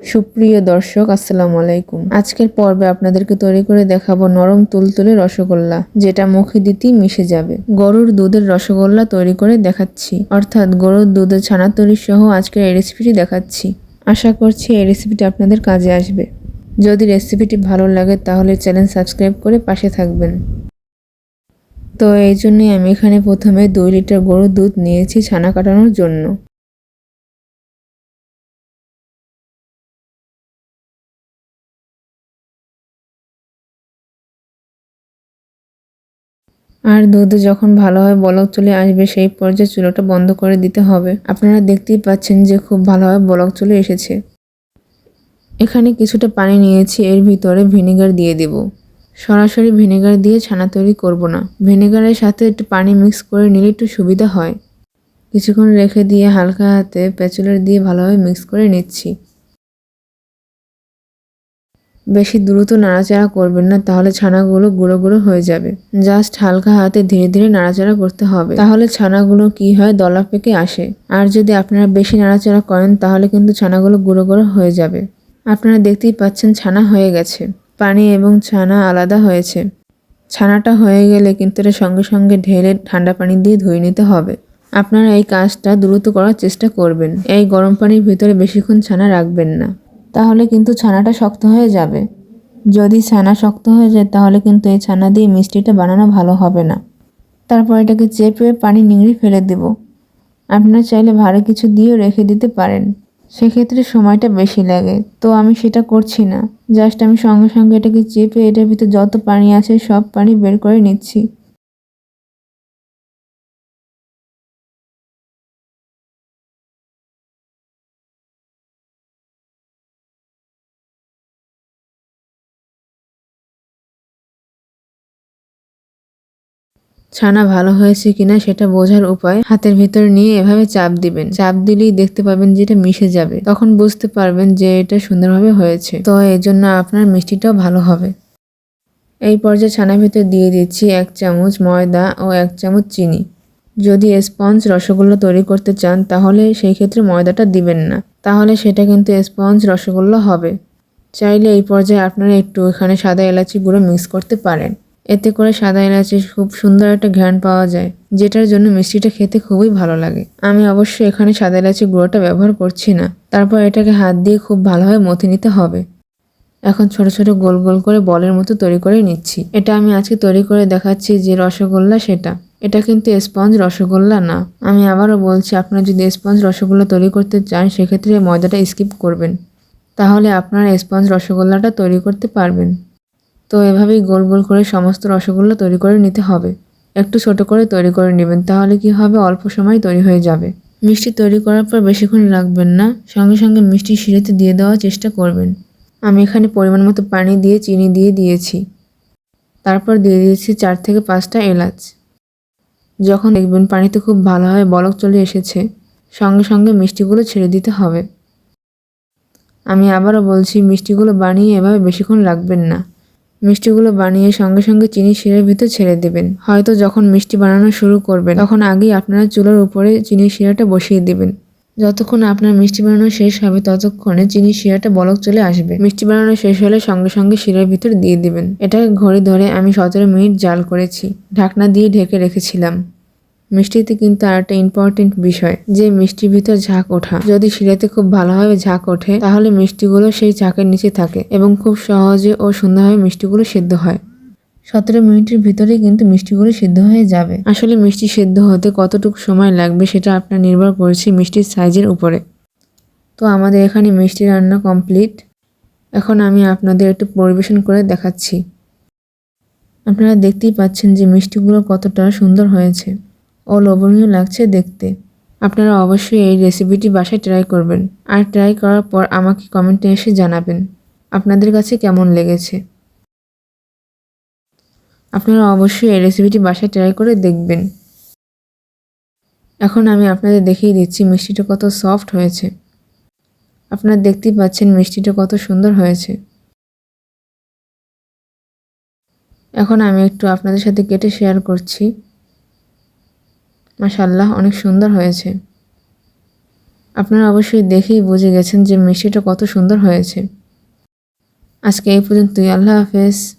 সুপ্রিয় দর্শক, আসসালামু আলাইকুম। আজকের পর্বে আপনাদেরকে তৈরি করে দেখাবো নরম তুলতুলে রসগোল্লা, যেটা মুখে দিতেই মিশে যাবে। গরুর দুধের রসগোল্লা তৈরি করে দেখাচ্ছি। অর্থাৎ গরুর দুধের ছানা তৈরি সহ আজকের এই রেসিপিটি দেখাচ্ছি। আশা করছি এই রেসিপিটি আপনাদের কাজে আসবে। যদি রেসিপিটি ভালো লাগে, তাহলে চ্যানেল সাবস্ক্রাইব করে পাশে থাকবেন। তো এই জন্যই আমি এখানে প্রথমে দুই লিটার গরুর দুধ নিয়েছি ছানা কাটানোর জন্য। আর দুধ যখন ভালোভাবে বলক চলে আসবে, সেই পর্যায়ে চুলোটা বন্ধ করে দিতে হবে। আপনারা দেখতেই পাচ্ছেন যে খুব ভালোভাবে বলক চলে এসেছে। এখানে কিছুটা পানি নিয়েছি, এর ভিতরে ভিনেগার দিয়ে দেব। সরাসরি ভিনেগার দিয়ে ছানা তৈরি করব না। ভিনেগারের সাথে একটু পানি মিক্স করে নিলে একটু সুবিধা হয়। কিছুক্ষণ রেখে দিয়ে হালকা হাতে প্যাচুলার দিয়ে ভালোভাবে মিক্স করে নিচ্ছি। বেশি দ্রুত নাড়াচাড়া করবেন না, তাহলে ছানাগুলো গুঁড়ো গুঁড়ো হয়ে যাবে। জাস্ট হালকা হাতে ধীরে ধীরে নাড়াচাড়া করতে হবে। তাহলে ছানাগুলো কি হয়, দলা পেকে আসে। আর যদি আপনারা বেশি নাড়াচাড়া করেন, তাহলে কিন্তু ছানাগুলো গুঁড়ো গুঁড়ো হয়ে যাবে। আপনারা দেখতেই পাচ্ছেন ছানা হয়ে গেছে। পানি এবং ছানা আলাদা হয়েছে। ছানাটা হয়ে গেলে কিন্তু এটা সঙ্গে সঙ্গে ঢেলে ঠান্ডা পানি দিয়ে ধুয়ে নিতে হবে। আপনারা এই কাজটা দ্রুত করার চেষ্টা করবেন। এই গরম পানির ভিতরে বেশিক্ষণ ছানা রাখবেন না। তাহলে কিন্তু ছানাটা শক্ত হয়ে যাবে। যদি ছানা শক্ত হয়ে যায়, তাহলে কিন্তু এই ছানা দিয়ে মিষ্টিটা বানানো ভালো হবে না। তারপর এটাকে চেপে পানি নিংড়ে ফেলে দেব। আপনারা চাইলে ভারী কিছু দিয়েও রেখে দিতে পারেন। সেক্ষেত্রে সময়টা বেশি লাগে। তো আমি সেটা করছি না। জাস্ট আমি সঙ্গে সঙ্গে এটাকে চেপে, এটার ভিতরে যত পানি আছে, সব পানি বের করে নিচ্ছি। ছানা ভালো হয়েছে কিনা সেটা বোঝার উপায় হাতের ভিতর নিয়ে এভাবে চাপ দিবেন। চাপ দিলেই দেখতে পাবেন যে এটা মিশে যাবে। তখন বুঝতে পারবেন যে এটা সুন্দরভাবে হয়েছে। তো এই জন্য আপনার মিষ্টিটাও ভালো হবে। এই পর্যায়ে ছানার ভিতর দিয়ে দিচ্ছি এক চামচ ময়দা ও এক চামচ চিনি। যদি স্পঞ্জ রসগোল্লা তৈরি করতে চান, তাহলে সেই ক্ষেত্রে ময়দাটা দিবেন না। তাহলে সেটা কিন্তু স্পঞ্জ রসগোল্লা হবে। চাইলে এই পর্যায়ে আপনারা একটু এখানে সাদা এলাচি গুঁড়ো মিক্স করতে পারেন। এতে করে সাদা এলাচির খুব সুন্দর একটা ঘ্রাণ পাওয়া যায়, যেটার জন্য মিষ্টিটা খেতে খুবই ভালো লাগে। আমি অবশ্যই এখানে সাদা এলাচি গুঁড়োটা ব্যবহার করছি না, তারপর এটাকে হাত দিয়ে খুব ভালোভাবে মথে নিতে হবে। এখন ছোট ছোট গোল গোল করে বলের মতো তৈরি করে নিচ্ছি। এটা আমি আজকে তৈরি করে দেখাচ্ছি যে রসগোল্লা সেটা। এটা কিন্তু স্পঞ্জ রসগোল্লা না। আমি আবারও বলছি, আপনারা যদি স্পঞ্জ রসগোল্লা তৈরি করতে চান, সেক্ষেত্রে ময়দাটা স্কিপ করবেন। তাহলে আপনারা স্পঞ্জ রসগোল্লাটা তৈরি করতে পারবেন। তো এভাবেই গোল গোল করে সমস্ত রসগোল্লা তৈরি করে নিতে হবে। একটু ছোট করে তৈরি করে নেবেন, তাহলে কি হবে? অল্প সময় তৈরি হয়ে যাবে। মিষ্টি তৈরি করার পর বেশিক্ষণ রাখবেন না, সঙ্গে সঙ্গে মিষ্টি শিরেতে দিয়ে দেওয়ার চেষ্টা করবেন। আমি এখানে পরিমাণ মতো পানি দিয়ে, চিনি দিয়ে দিয়েছি। তারপর দিয়ে দিয়েছি চার থেকে পাঁচটা এলাচ। যখন দেখবেন পানিতে খুব ভালোভাবে বলক চলে এসেছে, সঙ্গে সঙ্গে মিষ্টিগুলো ছেড়ে দিতে হবে। আমি আবারও বলছি, মিষ্টিগুলো বানিয়ে এভাবে বেশিক্ষণ রাখবেন না। মিষ্টিগুলো বানিয়ে সঙ্গে সঙ্গে চিনি শিরের ভিতর ছেড়ে দেবেন। হয়তো যখন মিষ্টি বানানো শুরু করবেন, তখন আগেই আপনারা চুলার উপরে চিনি শিরাটা বসিয়ে দেবেন। যতক্ষণ আপনার মিষ্টি বানানো শেষ হবে, ততক্ষণে চিনি শিরাটা বলক চলে আসবে। মিষ্টি বানানো শেষ হলে সঙ্গে সঙ্গে শিরের ভিতর দিয়ে দিবেন। এটা ঘড়ি ধরে আমি সতেরো মিনিট জাল করেছি। ঢাকনা দিয়ে ঢেকে রেখেছিলাম। মিষ্টিতে কিন্তু আর একটা ইম্পর্টেন্ট বিষয়, যে মিষ্টির ভিতর ঝাঁক ওঠা। যদি শিরাতে খুব ভালোভাবে ঝাঁক ওঠে, তাহলে মিষ্টিগুলো সেই ঝাঁকের নিচে থাকে এবং খুব সহজে ও সুন্দরভাবে মিষ্টিগুলো সেদ্ধ হয়। সতেরো মিনিটের ভিতরে কিন্তু মিষ্টিগুলো সিদ্ধ হয়ে যাবে। আসলে মিষ্টি সিদ্ধ হতে কতটুকু সময় লাগবে সেটা আপনার নির্ভর করছে মিষ্টির সাইজের উপরে। তো আমাদের এখানে মিষ্টি রান্না কমপ্লিট এখন আমি আপনাদের একটু পরিবেশন করে দেখাচ্ছি। আপনারা দেখতেই পাচ্ছেন যে মিষ্টিগুলো কতটা সুন্দর হয়েছে। ও লোভনীয় লাগছে দেখতে। আপনারা অবশ্যই এই রেসিপিটি বাসায় ট্রাই করবেন। আর ট্রাই করার পর আমাকে কমেন্টে এসে জানাবেন, আপনাদের কাছে কেমন লেগেছে? আপনারা অবশ্যই এই রেসিপিটি বাসায় ট্রাই করে দেখবেন। এখন আমি আপনাদের দেখিয়ে দিচ্ছি মিষ্টিটা কত সফট হয়েছে। আপনারা দেখতেই পাচ্ছেন মিষ্টিটা কত সুন্দর হয়েছে। এখন আমি একটু আপনাদের সাথে কেটে শেয়ার করছি। মাশাল্লাহ অনেক সুন্দর হয়েছে। আপনারা অবশ্যই দেখেই বুঝে গেছেন যে মিষ্টিটা কত সুন্দর হয়েছে। আজকে এই পর্যন্তই, আল্লাহ হাফেজ।